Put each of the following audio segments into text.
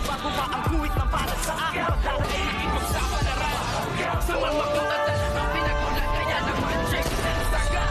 Ang guhit na para sa akin Pagdadaig ipagsapalaran Sa mga katatan Ang pinagulat kaya naman Check saga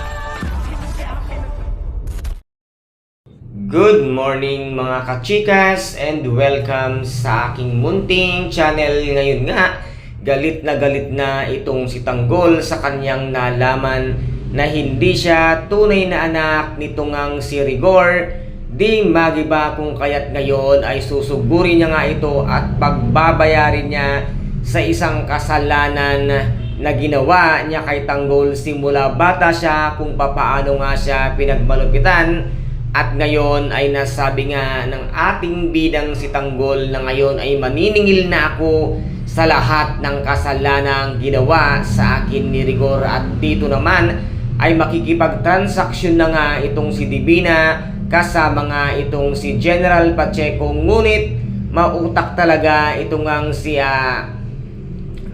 Good morning mga kachikas and welcome sa aking munting channel ngayon nga. Galit na galit na itong si Tanggol sa kanyang nalaman na hindi siya tunay na anak nitong ang si Rigor. Di magiba kung kaya't ngayon ay susugurin niya nga ito at pagbabayarin niya sa isang kasalanan na ginawa niya kay Tanggol simula bata siya kung papaano nga siya pinagmalupitan at ngayon ay nasabi nga ng ating bidang si Tanggol na ngayon ay maniningil na ako sa lahat ng kasalanang ginawa sa akin ni Rigor at dito naman ay makikipagtransaksyon na nga itong si Divina kasama nga itong si General Pacheco. Ngunit mautak talaga itong ang si ah,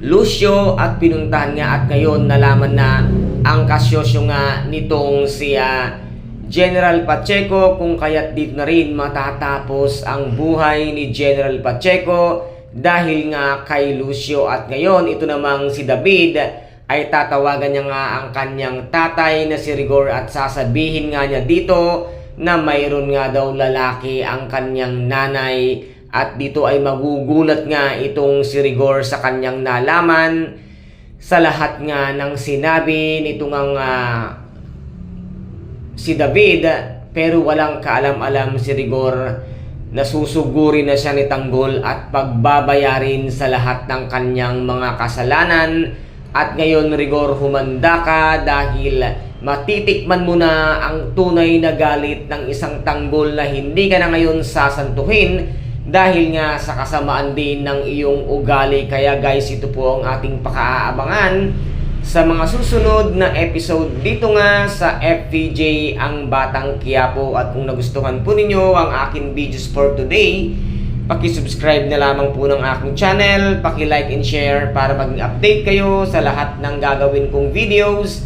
Lucio at pinuntahan nga at ngayon nalaman na ang kasyosyo nga nitong si ah, General Pacheco kung kaya't dito na rin matatapos ang buhay ni General Pacheco dahil nga kay Lucio. At ngayon ito namang si David ay tatawagan niya nga ang kanyang tatay na si Rigor at sasabihin nga niya dito na mayroon nga daw lalaki ang kanyang nanay. At dito ay magugulat nga itong si Rigor sa kanyang nalaman. Sa lahat nga ng sinabi nitong ang ah, si David pero walang kaalam-alam si Rigor na susuguri na siya ni Tanggol at pagbabayarin sa lahat ng kanyang mga kasalanan. At ngayon Rigor humanda ka dahil matitikman mo na ang tunay na galit ng isang tanggol na hindi ka na ngayon sasantuhin dahil nga sa kasamaan din ng iyong ugali kaya guys ito po ang ating pakaabangan sa mga susunod na episode dito nga sa FPJ ang Batang Quiapo at kung nagustuhan po ninyo ang aking videos for today Paki-subscribe na lamang po ng aking channel, paki-like and share para maging update kayo sa lahat ng gagawin kong videos.